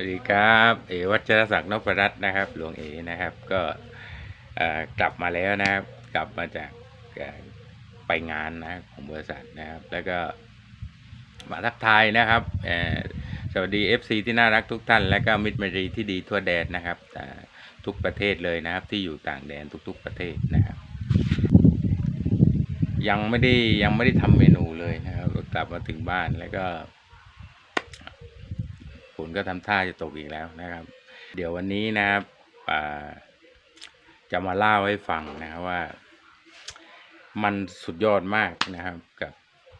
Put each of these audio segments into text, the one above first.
สวัสดีครับ เอวัชรศักดิ์นพรัตน์นะครับ หลวงเอนะครับ ก็กลับมาแล้วนะครับ กลับมาจากไปงานนะของบริษัทนะครับ แล้วก็มาทักทายนะครับสวัสดี FC ที่น่ารักทุกท่าน และก็มิตรมรีที่ดีทั่วแดนนะครับทุกประเทศเลยนะครับ ที่อยู่ต่างแดนทุก ๆประเทศนะครับ ยังไม่ได้ยังไม่ได้ทำเมนูเลยนะครับ กลับมาถึงบ้านแล้วก็ ฝนก็ทำท่าจะตกอีกแล้วนะครับ เดี๋ยววันนี้นะครับจะมาเล่าให้ฟังนะครับว่า มันสุดยอดมากนะครับกับ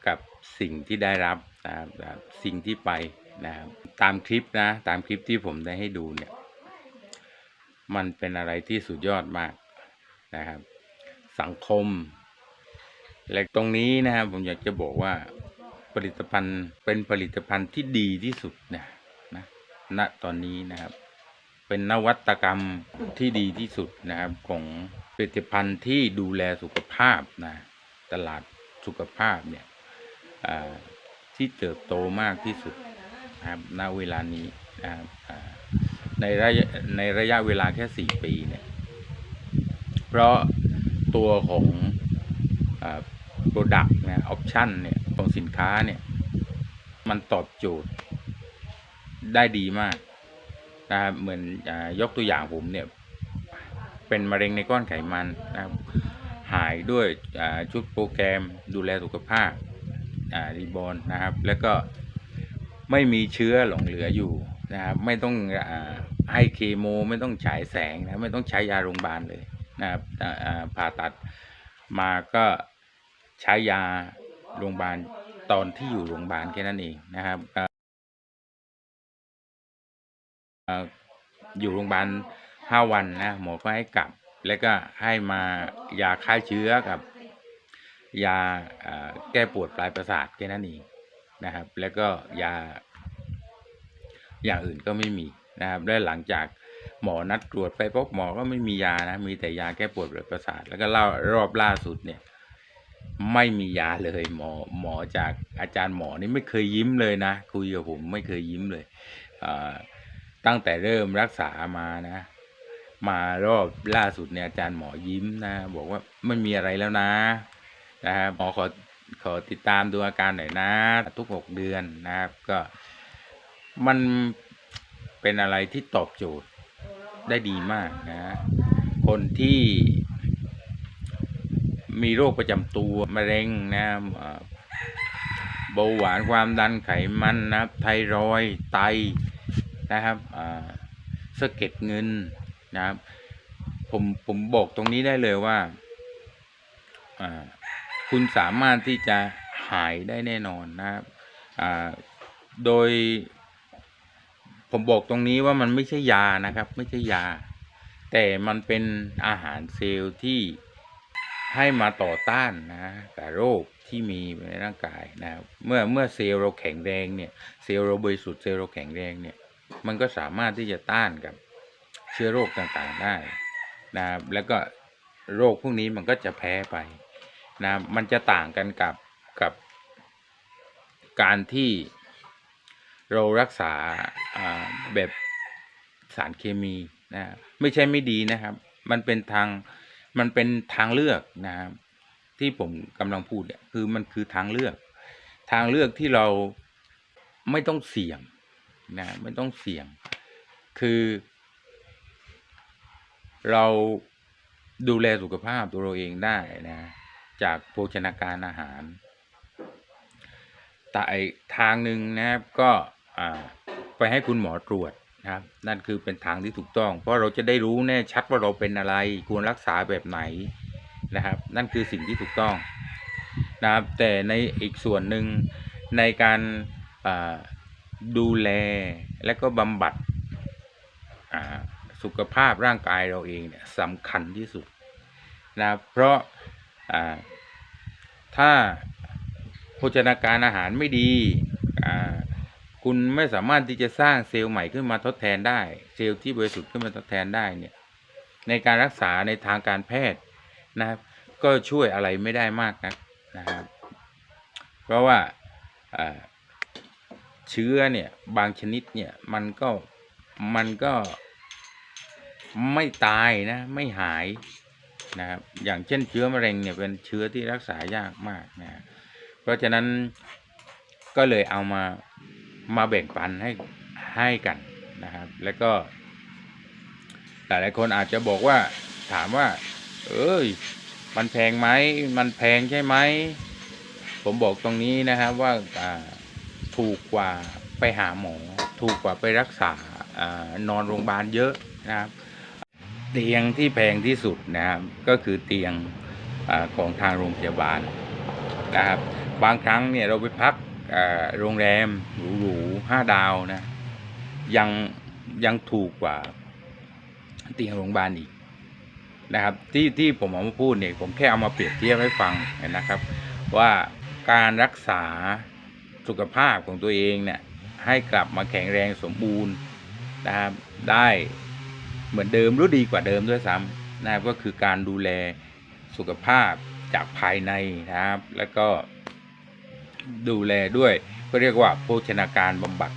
กับสิ่งที่ได้รับนะครับสิ่งที่ไปนะครับตามคลิปนะตามคลิปที่ผมได้ให้ดูเนี่ย มันเป็นอะไรที่สุดยอดมากนะครับ สังคม และตรงนี้นะครับผมอยากจะบอกว่าผลิตภัณฑ์เป็นผลิตภัณฑ์ที่ดีที่สุดนะ ณตอนนี้นะครับ เป็นนวัตกรรมที่ดีที่สุดนะครับของผลิตภัณฑ์ที่ดูแลสุขภาพนะตลาดสุขภาพเนี่ยที่เติบโตมากที่สุดนะครับณเวลานี้นะครับในระยะในระยะเวลาแค่สี่ปีเนี่ย เพราะตัวของโปรดักต์นะออปชันเนี่ยของสินค้าเนี่ย มันตอบโจทย์ ได้ดีมากนะครับเหมือนอยกตัวอย่างผมเนี่ยเป็นมะเร็งในก้อนไขมันนะครับหายด้วยชุดโปรแกรมดูแลสุขภาพอ่ารีบอลนะครับ แล้วก็ไม่มีเชื้อหลงเหลืออยู่นะครับไม่ต้องอให้เคโม ไม่ต้องฉายแสงนะไม่ต้องใช้ยาโรงพยาบาลเลยนะครับผ่าตัดมาก็ใช้ยาโรงพยาบาลตอนที่อยู่โรงพยาบาลแค่นั้นเองนะครับ อยู่โรงพยาบาลห้าวันนะหมอก็ให้กลับ แล้วก็ให้มายาฆ่าเชื้อกับยาอ่าแก้ปวดปลายประสาทแค่นั้นเองนะครับ แล้วก็ยา อย่างอื่นก็ไม่มีนะครับและหลังจากหมอนัดตรวจไปพบหมอก็ไม่มียานะ มีแต่ยาแก้ปวดปลายประสาท แล้วก็เล่ารอบล่าสุดเนี่ยไม่มียาเลยหมอหมอจากอาจารย์หมอนี่ไม่เคยยิ้มเลยนะคุยกับผมไม่เคยยิ้มเลยอ่า ตั้งแต่เริ่มรักษามานะ มารอบล่าสุดเนี่ยอาจารย์หมอยิ้มนะ บอกว่าไม่มีอะไรแล้วนะนะครับหมอขอขอติดตามดูอาการหน่อยนะ ทุกหกเดือนนะครับ ก็มันเป็นอะไรที่ตอบโจทย์ได้ดีมากนะ คนที่มีโรคประจำตัวมะเร็งนะเบาหวานความดันไขมันนะไทรอยไต นะครับสเก็ดเงินนะครับ ผมผมบอกตรงนี้ได้เลยว่าคุณสามารถที่จะหายได้แน่นอนนะครับโดย ผมบอกตรงนี้ว่ามันไม่ใช่ยานะครับ ไม่ใช่ยา แต่มันเป็นอาหารเซลล์ที่ให้มาต่อต้านนะกับโรคที่มีในร่างกายนะครับเมื่อเมื่อเซลล์เราแข็งแรงเนี่ย เซลล์เราบริสุทธิ์เซลล์เราแข็งแรงเนี่ย มันก็สามารถที่จะต้านกับเชื้อโรคต่างๆได้นะครับแล้วก็โรคพวกนี้มันก็จะแพ้ไปนะมันจะต่างกันกับกับการที่เรารักษาอ่าแบบสารเคมีนะไม่ใช่ไม่ดีนะครับ มันเป็นทางมันเป็นทางเลือกนะครับที่ผมกำลังพูดเนี่ยคือมันคือทางเลือก ทางเลือกที่เราไม่ต้องเสี่ยง นะไม่ต้องเสี่ยง คือ เราดูแลสุขภาพตัวเราเองได้นะ จากโภชนาการอาหารแต่อีกทางหนึ่งนะครับก็ไปให้คุณหมอตรวจนะครับ นั่นคือเป็นทางที่ถูกต้อง เพราะเราจะได้รู้แน่ชัดว่าเราเป็นอะไร ควรรักษาแบบไหนนะครับ นั่นคือสิ่งที่ถูกต้องนะครับ แต่ในอีกส่วนหนึ่งในการ ดูแลและก็บำบัดสุขภาพร่างกายเราเองเนี่ยสำคัญที่สุดนะเพราะถ้าโภชนาการอาหารไม่ดีคุณไม่สามารถที่จะสร้างเซลล์ใหม่ขึ้นมาทดแทนได้ เซลล์ที่บริสุทธิ์ขึ้นมาทดแทนได้เนี่ยในการรักษาในทางการแพทย์นะครับก็ช่วยอะไรไม่ได้มากนักนะครับ เพราะว่า เชื้อเนี่ยบางชนิดเนี่ยมันก็มันก็ไม่ตายนะไม่หายนะครับอย่างเช่นเชื้อมะเร็งเนี่ยเป็นเชื้อที่รักษายากมากนะเพราะฉะนั้นก็เลยเอามามาแบ่งปันให้ให้กันนะครับ แล้วก็หลายๆคนอาจจะบอกว่าถามว่า เอ้ยมันแพงไหมมันแพงใช่ไหมผมบอกตรงนี้นะครับว่าอ่า ถูกกว่าไปหาหมอ ถูกกว่าไปรักษาอนอนโรงพยาบาลเยอะนะครับ เตียงที่แพงที่สุดนะครับก็คือเตียงอของทางโรงพยาบาลนะครับ บางครั้งเนี่ยเราไปพักโรงแรมหรูๆห้าดาวนะยังยังถูกกว่าเตียงโรงพยาบาลอีกนะครับ ที่ที่ผมเอามาพูดเนี่ยผมแค่เอามาเปรียบเทียบให้ฟังนะครับ ว่าการรักษา สุขภาพของตัวเองเนี่ยให้กลับมาแข็งแรงสมบูรณ์นะครับได้เหมือนเดิมหรือดีกว่าเดิมด้วยซ้ำนะครับก็คือการดูแลสุขภาพจากภายในนะครับ แล้วก็ดูแลด้วยก็เรียกว่าโภชนาการบำบัด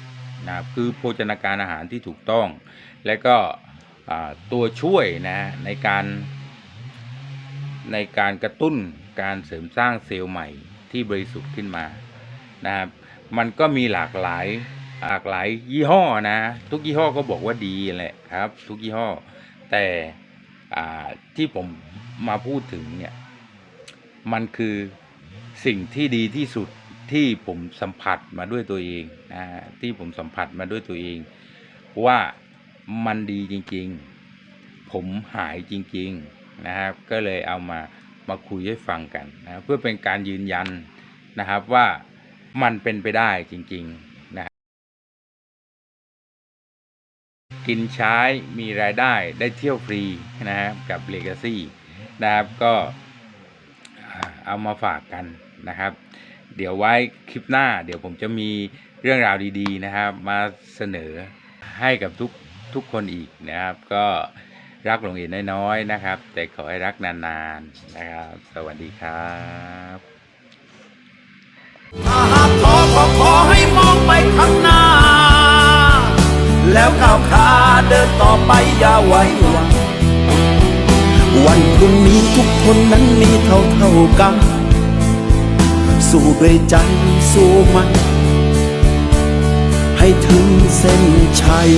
นะครับคือโภชนาการอาหารที่ถูกต้อง และก็ตัวช่วยนะในการในการกระตุ้นการเสริมสร้างเซลล์ใหม่ที่บริสุทธิ์ขึ้นมานะครับ มันก็มีหลากหลายหลากหลายยี่ห้อนะ ทุกยี่ห้อก็บอกว่าดีแหละครับ ทุกยี่ห้อ แต่ที่ผมมาพูดถึงเนี่ย มันคือสิ่งที่ดีที่สุดที่ผมสัมผัสมาด้วยตัวเองนะฮะที่ผมสัมผัสมาด้วยตัวเอง ว่ามันดีจริง ๆ ผมหายจริง ๆ นะครับ ก็เลยเอามามาคุยให้ฟังกันนะเพื่อเป็นการยืนยันนะครับว่า มันเป็นไปได้จริงๆนะกินใช้มีรายได้ได้เที่ยวฟรีนะครับกับ Legacy นะครับก็เอามาฝากกันนะครับ เดี๋ยวไว้คลิปหน้า เดี๋ยวผมจะมีเรื่องราวดีๆนะครับ มาเสนอให้กับทุกทุกคนอีกนะครับ ก็รักหลงเห็นน้อยๆนะครับ แต่ขอให้รักนานๆนะครับ สวัสดีครับ ไปข้างหน้า แล้วก้าวขาเดินต่อไปอย่าไว้หวังวันพรุ่งนี้ทุกคนนั้นมีเท่าเท่ากัน สู้ด้วยใจสู้มัน ให้ถึงเส้นชัย